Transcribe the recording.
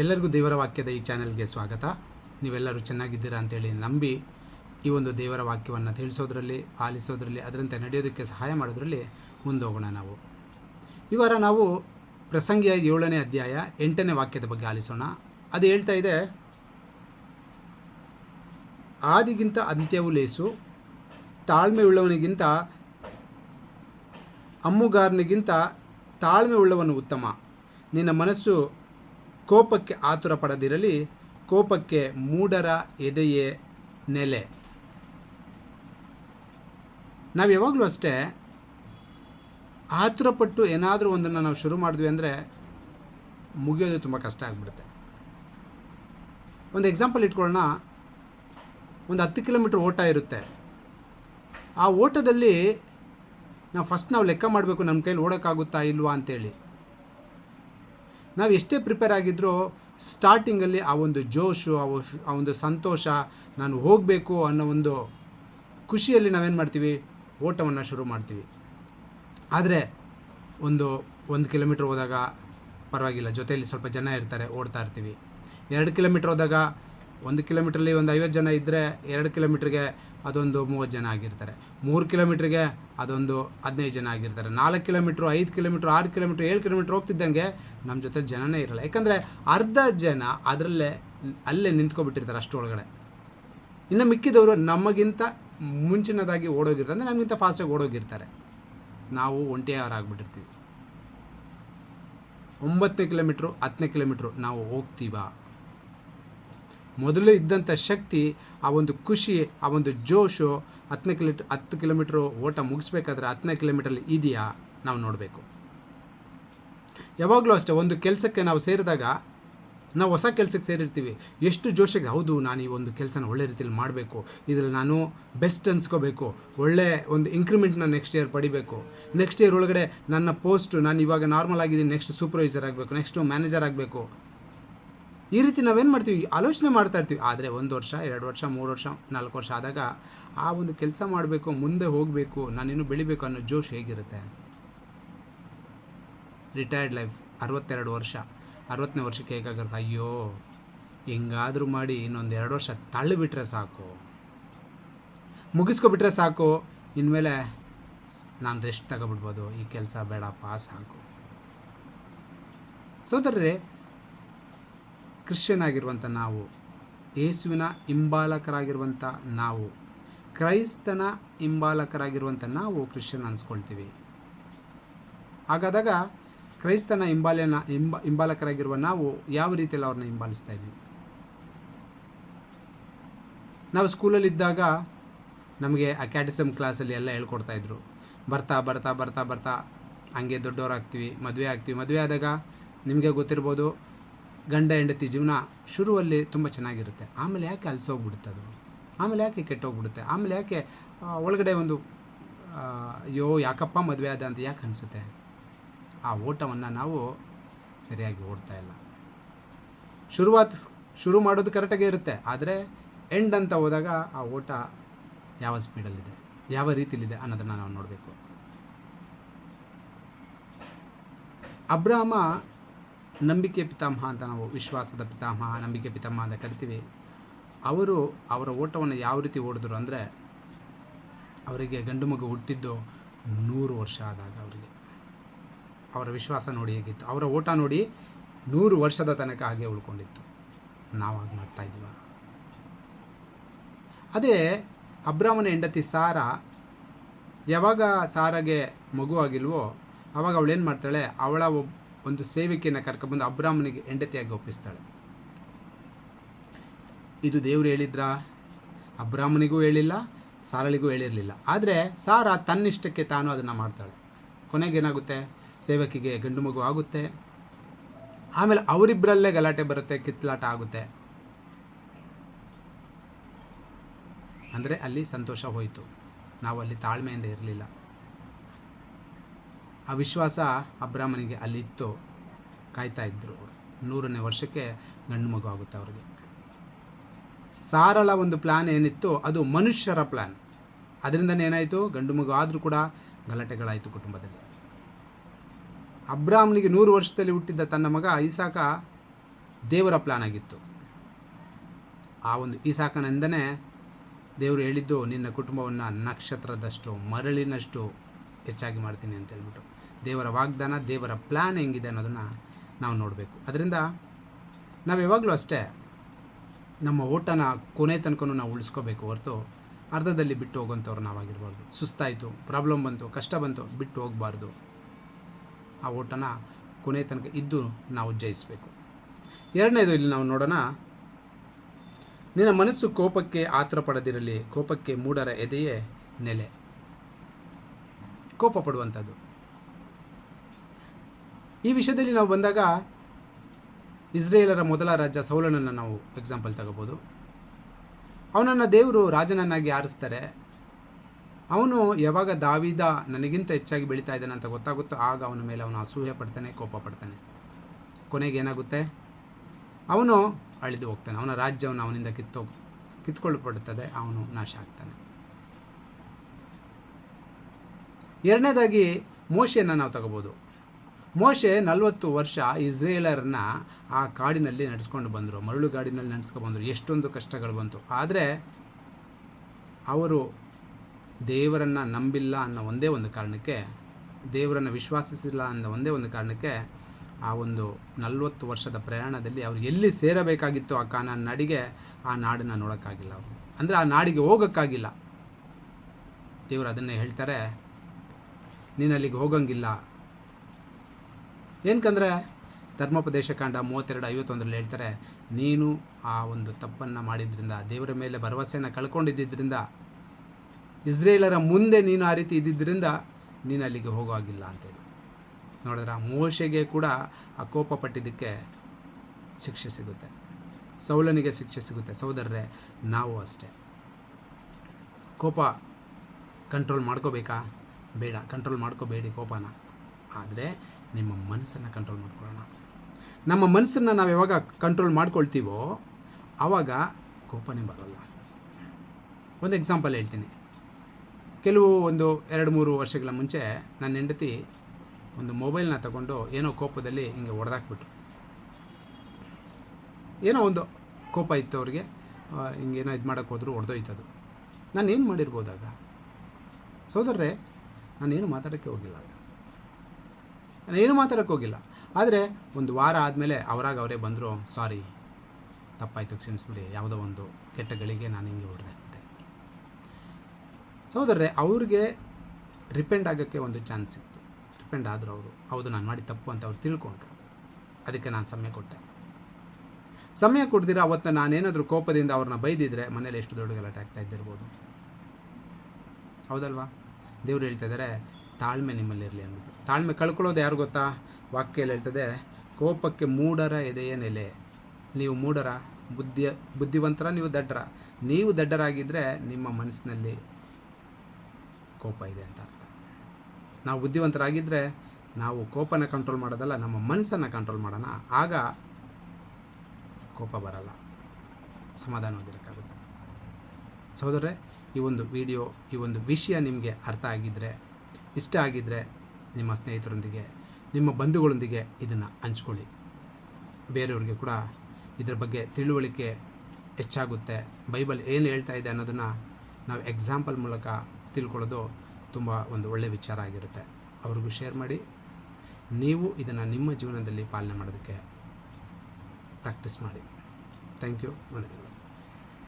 ಎಲ್ಲರಿಗೂ ದೇವರ ವಾಕ್ಯದ ಈ ಚಾನೆಲ್ಗೆ ಸ್ವಾಗತ. ನೀವೆಲ್ಲರೂ ಚೆನ್ನಾಗಿದ್ದೀರಾ ಅಂತೇಳಿ ನಂಬಿ ಈ ಒಂದು ದೇವರ ವಾಕ್ಯವನ್ನು ತಿಳಿಸೋದ್ರಲ್ಲಿ, ಆಲಿಸೋದ್ರಲ್ಲಿ, ಅದರಂತೆ ನಡೆಯೋದಕ್ಕೆ ಸಹಾಯ ಮಾಡೋದ್ರಲ್ಲಿ ಮುಂದೋಗೋಣ ನಾವು. ಈ ವಾರ ನಾವು ಪ್ರಸಂಗಿಯ ಏಳನೇ ಅಧ್ಯಾಯ ಎಂಟನೇ ವಾಕ್ಯದ ಬಗ್ಗೆ ಆಲಿಸೋಣ. ಅದು ಹೇಳ್ತಾ ಇದೆ, ಆದಿಗಿಂತ ಅಂತ್ಯವು ಲೇಸು ತಾಳ್ಮೆ ಉಳ್ಳವನಿಗಿಂತ ಅಮ್ಮುಗಾರನಿಗಿಂತ ತಾಳ್ಮೆ ಉಳ್ಳವನು ಉತ್ತಮ. ನಿನ್ನ ಮನಸ್ಸು ಕೋಪಕ್ಕೆ ಆತುರ ಪಡದಿರಲಿ, ಕೋಪಕ್ಕೆ ಮೂಡರ ಎದೆಯೇ ನೆಲೆ. ನಾವು ಯಾವಾಗಲೂ ಅಷ್ಟೇ ಆತುರಪಟ್ಟು ಏನಾದರೂ ಒಂದನ್ನು ನಾವು ಶುರು ಮಾಡಿದ್ವಿ ಅಂದರೆ ಮುಗಿಯೋದು ತುಂಬ ಕಷ್ಟ ಆಗಿಬಿಡುತ್ತೆ. ಒಂದು ಎಕ್ಸಾಂಪಲ್ ಇಟ್ಕೊಳ್ಳೋಣ. ಒಂದು ಹತ್ತು ಕಿಲೋಮೀಟ್ರ್ ಓಟ ಇರುತ್ತೆ. ಆ ಓಟದಲ್ಲಿ ನಾವು ಫಸ್ಟ್ ನಾವು ಲೆಕ್ಕ ಮಾಡಬೇಕು ನಮ್ಮ ಕೈಲಿ ಓಡೋಕ್ಕಾಗುತ್ತಾ ಇಲ್ವಾ ಅಂತೇಳಿ. ನಾವು ಎಷ್ಟೇ ಪ್ರಿಪೇರ್ ಆಗಿದ್ದರೂ ಸ್ಟಾರ್ಟಿಂಗಲ್ಲಿ ಆ ಒಂದು ಜೋಶು, ಆ ಆ ಒಂದು ಸಂತೋಷ, ನಾನು ಹೋಗಬೇಕು ಅನ್ನೋ ಒಂದು ಖುಷಿಯಲ್ಲಿ ನಾವೇನು ಮಾಡ್ತೀವಿ? ಓಟವನ್ನು ಶುರು ಮಾಡ್ತೀವಿ. ಆದರೆ ಒಂದು ಒಂದು ಕಿಲೋಮೀಟ್ರ್ ಹೋದಾಗ ಪರವಾಗಿಲ್ಲ. ಜೊತೆಯಲ್ಲಿ ಸ್ವಲ್ಪ ಜನ ಇರ್ತಾರೆ, ಓಡ್ತಾ ಇರ್ತೀವಿ. ಎರಡು ಕಿಲೋಮೀಟ್ರ್ ಹೋದಾಗ ಒಂದು ಕಿಲೋಮೀಟ್ರಲ್ಲಿ ಒಂದು ಐವತ್ತು ಜನ ಇದ್ದರೆ ಎರಡು ಕಿಲೋಮೀಟ್ರಿಗೆ ಅದೊಂದು ಮೂವತ್ತು ಜನ ಆಗಿರ್ತಾರೆ. ಮೂರು ಕಿಲೋಮೀಟ್ರಿಗೆ ಅದೊಂದು ಹದಿನೈದು ಜನ ಆಗಿರ್ತಾರೆ. ನಾಲ್ಕು ಕಿಲೋಮೀಟ್ರು, ಐದು ಕಿಲೋಮೀಟ್ರ್, ಆರು ಕಿಲೋಮೀಟ್ರ್, ಏಳು ಕಿಲೋಮೀಟ್ರ್ ಹೋಗ್ತಿದ್ದಂಗೆ ನಮ್ಮ ಜೊತೆ ಜನನೇ ಇರಲ್ಲ. ಯಾಕಂದರೆ ಅರ್ಧ ಜನ ಅದರಲ್ಲೇ, ಅಲ್ಲೇ ನಿಂತ್ಕೊಬಿಟ್ಟಿರ್ತಾರೆ ಅಷ್ಟರೊಳಗಡೆ ಇನ್ನು ಮಿಕ್ಕಿದವರು ನಮಗಿಂತ ಮುಂಚಿನದಾಗಿ ಓಡೋಗಿರ್ತಾರೆ. ಅಂದರೆ ನಮಗಿಂತ ಫಾಸ್ಟಾಗಿ ಓಡೋಗಿರ್ತಾರೆ. ನಾವು ಒಂಟಿಯವರಾಗ್ಬಿಟ್ಟಿರ್ತೀವಿ ಒಂಬತ್ತನೇ ಕಿಲೋಮೀಟ್ರು, ಹತ್ತನೇ ಕಿಲೋಮೀಟ್ರು ನಾವು ಹೋಗ್ತೀವಾ? ಮೊದಲು ಇದ್ದಂಥ ಶಕ್ತಿ, ಆ ಒಂದು ಖುಷಿ, ಆ ಒಂದು ಜೋಶು ಹತ್ತನೇ ಕಿಲೋಮೀಟ್ರ್ ಹತ್ತು ಕಿಲೋಮೀಟ್ರು ಓಟ ಮುಗಿಸ್ಬೇಕಾದ್ರೆ ಹತ್ತನೇ ಕಿಲೋಮೀಟ್ರಲ್ಲಿ ಇದೆಯಾ ನಾವು ನೋಡಬೇಕು. ಯಾವಾಗಲೂ ಅಷ್ಟೇ ಒಂದು ಕೆಲಸಕ್ಕೆ ನಾವು ಸೇರಿದಾಗ, ನಾವು ಹೊಸ ಕೆಲಸಕ್ಕೆ ಸೇರಿರ್ತೀವಿ. ಎಷ್ಟು ಜೋಶಿಗೆ ಹೌದು, ನಾನು ಈ ಒಂದು ಕೆಲಸನ ಒಳ್ಳೆ ರೀತಿಯಲ್ಲಿ ಮಾಡಬೇಕು. ಇದರಲ್ಲಿ ನಾನು ಬೆಸ್ಟ್ ಅನ್ಸ್ಕೋಬೇಕು. ಒಳ್ಳೆ ಒಂದು ಇಂಕ್ರಿಮೆಂಟ್ನ ನೆಕ್ಸ್ಟ್ ಇಯರ್ ಪಡಿಬೇಕು. ನೆಕ್ಸ್ಟ್ ಇಯರ್ ಒಳಗಡೆ ನನ್ನ ಪೋಸ್ಟು ನಾನು ಇವಾಗ ನಾರ್ಮಲ್ ಆಗಿದ್ದೀನಿ ನೆಕ್ಸ್ಟ್ ಸೂಪರ್ವೈಸರ್ ಆಗಬೇಕು ನೆಕ್ಸ್ಟು ಮ್ಯಾನೇಜರ್ ಆಗಬೇಕು. ಈ ರೀತಿ ನಾವೇನು ಮಾಡ್ತೀವಿ? ಆಲೋಚನೆ ಮಾಡ್ತಾ ಇರ್ತೀವಿ. ಆದರೆ ಒಂದು ವರ್ಷ, ಎರಡು ವರ್ಷ, ಮೂರು ವರ್ಷ, ನಾಲ್ಕು ವರ್ಷ ಆದಾಗ ಆ ಒಂದು ಕೆಲಸ ಮಾಡಬೇಕು, ಮುಂದೆ ಹೋಗಬೇಕು, ನಾನಿನ್ನು ಬೆಳಿಬೇಕು ಅನ್ನೋ ಜೋಶ್ ಹೇಗಿರುತ್ತೆ? ರಿಟೈರ್ಡ್ ಲೈಫ್ ಅರವತ್ತೆರಡು ವರ್ಷ. ಅರವತ್ತನೇ ವರ್ಷಕ್ಕೆ ಹೇಗಾಗುತ್ತೆ? ಅಯ್ಯೋ, ಹೆಂಗಾದರೂ ಮಾಡಿ ಇನ್ನೊಂದು ಎರಡು ವರ್ಷ ತಳ್ಳಿಬಿಟ್ರೆ ಸಾಕು. ಮುಗಿಸ್ಕೊಬಿಟ್ರೆ ಸಾಕು. ಇನ್ಮೇಲೆ ನಾನು ರೆಸ್ಟ್ ತಗೊಬಿಡ್ಬೋದು. ಈ ಕೆಲಸ ಬೇಡಪ್ಪ, ಸಾಕು. ಸೋದರರೇ ಕ್ರಿಶ್ಚಿಯನ್ ಆಗಿರುವಂಥ ನಾವು, ಯೇಸುವಿನ ಹಿಂಬಾಲಕರಾಗಿರುವಂಥ ನಾವು, ಕ್ರೈಸ್ತನ ಹಿಂಬಾಲಕರಾಗಿರುವಂಥ ನಾವು ಕ್ರಿಶ್ಚಿಯನ್ ಅನ್ಸ್ಕೊಳ್ತೀವಿ. ಹಾಗಾದಾಗ ಕ್ರೈಸ್ತನ ಹಿಂಬಾಲನ ಹಿಂಬ, ಹಿಂಬಾಲಕರಾಗಿರುವ ನಾವು ಯಾವ ರೀತಿಯಲ್ಲಿ ಅವ್ರನ್ನ ಹಿಂಬಾಲಿಸ್ತಾ ಇದ್ವಿ? ನಾವು ಸ್ಕೂಲಲ್ಲಿದ್ದಾಗ ನಮಗೆ ಅಕ್ಯಾಟಿಸಮ್ ಕ್ಲಾಸಲ್ಲಿ ಎಲ್ಲ ಹೇಳ್ಕೊಡ್ತಾಯಿದ್ರು ಬರ್ತಾ ಬರ್ತಾ ಬರ್ತಾ ಬರ್ತಾ, ಹಂಗೆ ದೊಡ್ಡವರಾಗ್ತೀವಿ, ಮದುವೆ ಆಗ್ತೀವಿ. ಮದುವೆ ಆದಾಗ ನಿಮಗೆ ಗೊತ್ತಿರ್ಬೋದು ಗಂಡ ಹೆಂಡತಿ ಜೀವನ ಶುರುವಲ್ಲಿ ತುಂಬ ಚೆನ್ನಾಗಿರುತ್ತೆ. ಆಮೇಲೆ ಯಾಕೆ ಅಲ್ಸೋಗ್ಬಿಡುತ್ತೆ ಅದು? ಆಮೇಲೆ ಯಾಕೆ ಕೆಟ್ಟೋಗ್ಬಿಡುತ್ತೆ? ಆಮೇಲೆ ಯಾಕೆ ಒಳಗಡೆ ಒಂದು ಅಯ್ಯೋ, ಯಾಕಪ್ಪ ಮದುವೆ ಆದ ಅಂತ ಯಾಕೆ ಅನಿಸುತ್ತೆ? ಆ ಓಟವನ್ನು ನಾವು ಸರಿಯಾಗಿ ಓಡ್ತಾ ಇಲ್ಲ. ಶುರುವಾತ್, ಶುರು ಮಾಡೋದು ಕರೆಕ್ಟಾಗಿ ಇರುತ್ತೆ. ಆದರೆ ಎಂಡ್ ಅಂತ ಹೋದಾಗ ಆ ಓಟ ಯಾವ ಸ್ಪೀಡಲ್ಲಿದೆ ಯಾವ ರೀತಿಲಿದೆ ಅನ್ನೋದನ್ನು ನಾವು ನೋಡಬೇಕು. ಅಬ್ರಾಮ ನಂಬಿಕೆ ಪಿತಾಮಹ ಅಂತ ನಾವು ವಿಶ್ವಾಸದ ಪಿತಾಮಹ, ನಂಬಿಕೆ ಪಿತಾಮಹ ಅಂತ ಕರಿತೀವಿ. ಅವರು ಅವರ ಓಟವನ್ನು ಯಾವ ರೀತಿ ಓಡಿದ್ರು ಅಂದರೆ ಅವರಿಗೆ ಗಂಡು ಮಗು ಹುಟ್ಟಿದ್ದು ನೂರು ವರ್ಷ ಆದಾಗ ಅವರಿಗೆ. ಅವರ ವಿಶ್ವಾಸ ನೋಡಿ ಹೇಗಿತ್ತು. ಅವರ ಓಟ ನೋಡಿ ನೂರು ವರ್ಷದ ತನಕ ಹಾಗೆ ಉಳ್ಕೊಂಡಿತ್ತು. ನಾವು ಹಾಗೆ ಮಾಡ್ತಾ ಇದ್ದೀವ? ಅದೇ ಅಬ್ರಾಮನ ಹೆಂಡತಿ ಸಾರ, ಯಾವಾಗ ಸಾರಾಗೆ ಮಗು ಆಗಿಲ್ವೋ ಆವಾಗ ಅವಳೇನು ಮಾಡ್ತಾಳೆ? ಅವಳ ಒಬ್ ಒಂದು ಸೇವಿಕೆಯನ್ನು ಕರ್ಕೊಬಂದು ಅಬ್ರಾಹ್ಮನಿಗೆ ಹೆಂಡತಿಯಾಗಿ ಒಪ್ಪಿಸ್ತಾಳೆ. ಇದು ದೇವರು ಹೇಳಿದ್ರಾ? ಅಬ್ರಾಹ್ಮನಿಗೂ ಹೇಳಿಲ್ಲ ಸಾರಳಿಗೂ ಹೇಳಿರಲಿಲ್ಲ. ಆದರೆ ಸಾರ ತನ್ನಿಷ್ಟಕ್ಕೆ ತಾನು ಅದನ್ನು ಮಾಡ್ತಾಳೆ. ಕೊನೆಗೇನಾಗುತ್ತೆ ಸೇವಕಿಗೆ ಗಂಡು ಮಗು ಆಗುತ್ತೆ. ಆಮೇಲೆ ಅವರಿಬ್ಬರಲ್ಲೇ ಗಲಾಟೆ ಬರುತ್ತೆ ಕಿತ್ಲಾಟ ಆಗುತ್ತೆ. ಅಂದರೆ ಅಲ್ಲಿ ಸಂತೋಷ ಹೋಯಿತು. ನಾವು ಅಲ್ಲಿ ತಾಳ್ಮೆಯಿಂದ ಇರಲಿಲ್ಲ. ಆ ವಿಶ್ವಾಸ ಅಬ್ರಾಹ್ಮನಿಗೆ ಅಲ್ಲಿತ್ತು. ಕಾಯ್ತಾ ಇದ್ದರು ಅವರು. ನೂರನೇ ವರ್ಷಕ್ಕೆ ಗಂಡು ಮಗು ಆಗುತ್ತೆ ಅವರಿಗೆ. ಸಾರಳ ಒಂದು ಪ್ಲ್ಯಾನ್ ಏನಿತ್ತು, ಅದು ಮನುಷ್ಯರ ಪ್ಲ್ಯಾನ್ ಅದರಿಂದನೇ ಏನಾಯಿತು? ಗಂಡು ಮಗು ಆದರೂ ಕೂಡ ಗಲಾಟೆಗಳಾಯಿತು ಕುಟುಂಬದಲ್ಲಿ. ಅಬ್ರಾಹ್ಮನಿಗೆ ನೂರು ವರ್ಷದಲ್ಲಿ ಹುಟ್ಟಿದ್ದ ತನ್ನ ಮಗ ಐಸಾಕ ದೇವರ ಪ್ಲಾನ್ ಆಗಿತ್ತು. ಆ ಒಂದು ಈಸಾಕನಿಂದನೇ ದೇವರು ಹೇಳಿದ್ದು, ನಿನ್ನ ಕುಟುಂಬವನ್ನು ನಕ್ಷತ್ರದಷ್ಟು, ಮರಳಿನಷ್ಟು ಹೆಚ್ಚಾಗಿ ಮಾಡ್ತೀನಿ ಅಂತ ಹೇಳ್ಬಿಟ್ಟು. ದೇವರ ವಾಗ್ದಾನ, ದೇವರ ಪ್ಲ್ಯಾನ್ ಹೆಂಗಿದೆ ಅನ್ನೋದನ್ನು ನಾವು ನೋಡಬೇಕು. ಅದರಿಂದ ನಾವು ಯಾವಾಗಲೂ ಅಷ್ಟೇ ನಮ್ಮ ಓಟನ ಕೊನೆ ತನಕ ನಾವು ಉಳಿಸ್ಕೋಬೇಕು ಹೊರತು ಅರ್ಧದಲ್ಲಿ ಬಿಟ್ಟು ಹೋಗೋಂಥವ್ರು ನಾವಾಗಿರ್ಬಾರ್ದು. ಸುಸ್ತಾಯಿತು ಪ್ರಾಬ್ಲಮ್ ಬಂತು, ಕಷ್ಟ ಬಂತು, ಬಿಟ್ಟು ಹೋಗಬಾರ್ದು. ಆ ಓಟನ ಕೊನೆ ತನಕ ಇದ್ದು ನಾವು ಜಯಿಸಬೇಕು. ಎರಡನೇದು ಇಲ್ಲಿ ನಾವು ನೋಡೋಣ, ನಿನ್ನ ಮನಸ್ಸು ಕೋಪಕ್ಕೆ ಆತುರ ಪಡೆದಿರಲಿ, ಕೋಪಕ್ಕೆ ಮೂಡರ ಎದೆಯೇ ನೆಲೆ. ಕೋಪ ಪಡುವಂಥದ್ದು. ಈ ವಿಷಯದಲ್ಲಿ ನಾವು ಬಂದಾಗ ಇಸ್ರೇಲರ ಮೊದಲ ರಾಜ ಸೌಲನನ್ನು ನಾವು ಎಕ್ಸಾಂಪಲ್ ತಗೋಬೋದು. ಅವನನ್ನು ದೇವರು ರಾಜನನ್ನಾಗಿ ಆರಿಸ್ತಾರೆ. ಅವನು ಯಾವಾಗ ದಾವಿದ ನನಗಿಂತ ಹೆಚ್ಚಾಗಿ ಬೆಳೀತಾ ಇದ್ದಾನೆ ಅಂತ ಗೊತ್ತಾಗುತ್ತೋ ಆಗ ಅವನ ಮೇಲೆ ಅವನು ಅಸೂಹೆ ಪಡ್ತಾನೆ, ಕೋಪ ಪಡ್ತಾನೆ. ಕೊನೆಗೆ ಏನಾಗುತ್ತೆ? ಅವನು ಅಳಿದು ಹೋಗ್ತಾನೆ. ಅವನ ರಾಜ್ಯವನ್ನು ಅವನಿಂದ ಕಿತ್ತೋ ಕಿತ್ಕೊಳ್ಳಲ್ಪಡ್ತದೆ ಅವನು ನಾಶ ಆಗ್ತಾನೆ. ಎರಡನೇದಾಗಿ ಮೋಶೆಯನ್ನು ನಾವು ತಗೋಬೋದು. ಮೋಶೆ ನಲವತ್ತು ವರ್ಷ ಇಸ್ರೇಲರನ್ನ ಆ ಕಾಡಿನಲ್ಲಿ ನಡೆಸ್ಕೊಂಡು ಬಂದರು, ಮರಳು ಗಾಡಿನಲ್ಲಿ ನಡೆಸ್ಕೊಂಡು ಬಂದರು. ಎಷ್ಟೊಂದು ಕಷ್ಟಗಳು ಬಂತು. ಆದರೆ ಅವರು ದೇವರನ್ನು ನಂಬಿಲ್ಲ ಅನ್ನೋ ಒಂದೇ ಒಂದು ಕಾರಣಕ್ಕೆ, ದೇವರನ್ನು ವಿಶ್ವಾಸಿಸಿಲ್ಲ ಅನ್ನೋ ಒಂದೇ ಒಂದು ಕಾರಣಕ್ಕೆ ಆ ಒಂದು ನಲವತ್ತು ವರ್ಷದ ಪ್ರಯಾಣದಲ್ಲಿ ಅವರು ಎಲ್ಲಿ ಸೇರಬೇಕಾಗಿತ್ತು ಆ ಕಾನ ನಾಡಿಗೆ, ಆ ನಾಡನ್ನು ನೋಡೋಕ್ಕಾಗಿಲ್ಲ ಅವರು. ಅಂದರೆ ಆ ನಾಡಿಗೆ ಹೋಗೋಕ್ಕಾಗಿಲ್ಲ. ದೇವರು ಅದನ್ನೇ ಹೇಳ್ತಾರೆ ನೀನು ಅಲ್ಲಿಗೆ ಹೋಗಂಗಿಲ್ಲ. ಏನಕ್ಕಂದರೆ ಧರ್ಮೋಪದೇಶ ಕಾಂಡ ಮೂವತ್ತೆರಡು ಐವತ್ತೊಂದರಲ್ಲಿ ಹೇಳ್ತಾರೆ, ನೀನು ಆ ಒಂದು ತಪ್ಪನ್ನು ಮಾಡಿದ್ರಿಂದ, ದೇವರ ಮೇಲೆ ಭರವಸೆಯನ್ನು ಕಳ್ಕೊಂಡಿದ್ದರಿಂದ ಇಸ್ರೇಲರ ಮುಂದೆ ನೀನು ಆ ರೀತಿ ಇದ್ದಿದ್ದರಿಂದ ನೀನು ಅಲ್ಲಿಗೆ ಹೋಗೋ ಆಗಿಲ್ಲ ಅಂತೇಳಿ. ನೋಡಿದ್ರೆ, ಮೋಶೆಗೆ ಕೂಡ ಆ ಕೋಪ ಪಟ್ಟಿದ್ದಕ್ಕೆ ಶಿಕ್ಷೆ ಸಿಗುತ್ತೆ. ಸೌಲನಿಗೆ ಶಿಕ್ಷೆ ಸಿಗುತ್ತೆ. ಸಹೋದರರೇ, ನಾವು ಅಷ್ಟೇ. ಕೋಪ ಕಂಟ್ರೋಲ್ ಮಾಡ್ಕೋಬೇಕಾ? ಬೇಡ ಕಂಟ್ರೋಲ್ ಮಾಡ್ಕೋಬೇಡಿ ಕೋಪನ. ಆದರೆ ನಿಮ್ಮ ಮನಸ್ಸನ್ನು ಕಂಟ್ರೋಲ್ ಮಾಡ್ಕೊಳ್ಳೋಣ. ನಮ್ಮ ಮನಸ್ಸನ್ನು ನಾವು ಯಾವಾಗ ಕಂಟ್ರೋಲ್ ಮಾಡ್ಕೊಳ್ತೀವೋ ಆವಾಗ ಕೋಪನೇ ಬರೋಲ್ಲ. ಒಂದು ಎಕ್ಸಾಂಪಲ್ ಹೇಳ್ತೀನಿ. ಕೆಲವು ಒಂದು ಎರಡು ಮೂರು ವರ್ಷಗಳ ಮುಂಚೆ ನನ್ನ ಹೆಂಡತಿ ಒಂದು ಮೊಬೈಲ್ನ ತಗೊಂಡು ಏನೋ ಕೋಪದಲ್ಲಿ ಹಿಂಗೆ ಹೊಡೆದಾಕ್ಬಿಟ್ರು ಏನೋ ಒಂದು ಕೋಪ ಇತ್ತು ಅವ್ರಿಗೆ ಹಿಂಗೇನೋ ಇದು ಮಾಡೋಕ್ಕೆ ಹೋದ್ರು ಹೊಡೆದೋಯ್ತದು ನಾನು ಏನು ಮಾಡಿರ್ಬೋದಾಗ ಸೋದರ್ರೆ ನಾನೇನು ಮಾತಾಡೋಕ್ಕೆ ಹೋಗಿಲ್ಲ ಆಗ ಏನು ಮಾತಾಡೋಕೆ ಹೋಗಿಲ್ಲ. ಆದರೆ ಒಂದು ವಾರ ಆದಮೇಲೆ ಅವರಾಗ ಅವರೇ ಬಂದರು, ಸಾರಿ, ತಪ್ಪಾಯಿತು, ಕ್ಷಮಿಸ್ಬಿಡಿ, ಯಾವುದೋ ಒಂದು ಕೆಟ್ಟ ಗಳಿಗೆ ನಾನು ಹಿಂಗೆ ಹೊಡೆದಾಕ್ಬಿಟ್ಟೆ ಸಹೋದರರೆ, ಅವ್ರಿಗೆ ರಿಪೆಂಡ್ ಆಗೋಕ್ಕೆ ಒಂದು ಚಾನ್ಸ್ ಸಿಕ್ತು ರಿಪೆಂಡ್ ಆದರೂ ಅವರು, ಹೌದು, ನಾನು ಮಾಡಿ ತಪ್ಪು ಅಂತ ಅವ್ರು ತಿಳ್ಕೊಂಡ್ರು. ಅದಕ್ಕೆ ನಾನು ಸಮಯ ಕೊಟ್ಟೆ. ಸಮಯ ಕೊಡ್ದಿರ ಅವತ್ತು ನಾನೇನಾದರೂ ಕೋಪದಿಂದ ಅವ್ರನ್ನ ಬೈದಿದ್ರೆ ಮನೇಲಿ ಎಷ್ಟು ದೊಡ್ಡ ಗಲಾಟೆ ಆಗ್ತಾ ಇದ್ದಿರ್ಬೋದು. ಹೌದಲ್ವಾ? ದೇವ್ರು ಹೇಳ್ತಾ ಇದ್ದಾರೆ ತಾಳ್ಮೆ ನಿಮ್ಮಲ್ಲಿರಲಿ ಅಂದ್ಬಿಟ್ಟು. ತಾಳ್ಮೆ ಕಳ್ಕೊಳ್ಳೋದು ಯಾರು ಗೊತ್ತಾ? ವಾಕ್ಯಲ್ಲಿ ಹೇಳ್ತದೆ, ಕೋಪಕ್ಕೆ ಮೂಢರ ಎದೆಯ ನೆಲೆ ನೀವು ಮೂಡರ ಬುದ್ಧಿಯ, ಬುದ್ಧಿವಂತರ, ನೀವು ದಡ್ಡರ. ನೀವು ದಡ್ಡರಾಗಿದ್ದರೆ ನಿಮ್ಮ ಮನಸ್ಸಿನಲ್ಲಿ ಕೋಪ ಇದೆ ಅಂತ ಅರ್ಥ. ನಾವು ಬುದ್ಧಿವಂತರಾಗಿದ್ದರೆ ನಾವು ಕೋಪನ ಕಂಟ್ರೋಲ್ ಮಾಡೋದಲ್ಲ, ನಮ್ಮ ಮನಸ್ಸನ್ನು ಕಂಟ್ರೋಲ್ ಮಾಡೋಣ. ಆಗ ಕೋಪ ಬರಲ್ಲ. ಸಮಾಧಾನವಾಗಿರೋಕ್ಕಾಗುತ್ತೆ ಸಹೋದರೇ ಈ ಒಂದು ವಿಡಿಯೋ, ಈ ಒಂದು ವಿಷಯ ನಿಮಗೆ ಅರ್ಥ ಆಗಿದ್ದರೆ ಇಷ್ಟ ಆಗಿದ್ದರೆ ನಿಮ್ಮ ಸ್ನೇಹಿತರೊಂದಿಗೆ, ನಿಮ್ಮ ಬಂಧುಗಳೊಂದಿಗೆ ಇದನ್ನು ಹಂಚ್ಕೊಳ್ಳಿ. ಬೇರೆಯವ್ರಿಗೆ ಕೂಡ ಇದರ ಬಗ್ಗೆ ತಿಳುವಳಿಕೆ ಹೆಚ್ಚಾಗುತ್ತೆ. ಬೈಬಲ್ ಏನು ಹೇಳ್ತಾ ಇದೆ ಅನ್ನೋದನ್ನು ನಾವು ಎಕ್ಸಾಂಪಲ್ ಮೂಲಕ ತಿಳ್ಕೊಳ್ಳೋದು ತುಂಬ ಒಂದು ಒಳ್ಳೆಯ ವಿಚಾರ ಆಗಿರುತ್ತೆ. ಅವ್ರಿಗೂ ಶೇರ್ ಮಾಡಿ. ನೀವು ಇದನ್ನು ನಿಮ್ಮ ಜೀವನದಲ್ಲಿ ಪಾಲನೆ ಮಾಡೋದಕ್ಕೆ ಪ್ರಾಕ್ಟೀಸ್ ಮಾಡಿ. ಥ್ಯಾಂಕ್ ಯು ವಂದನೆಗಳು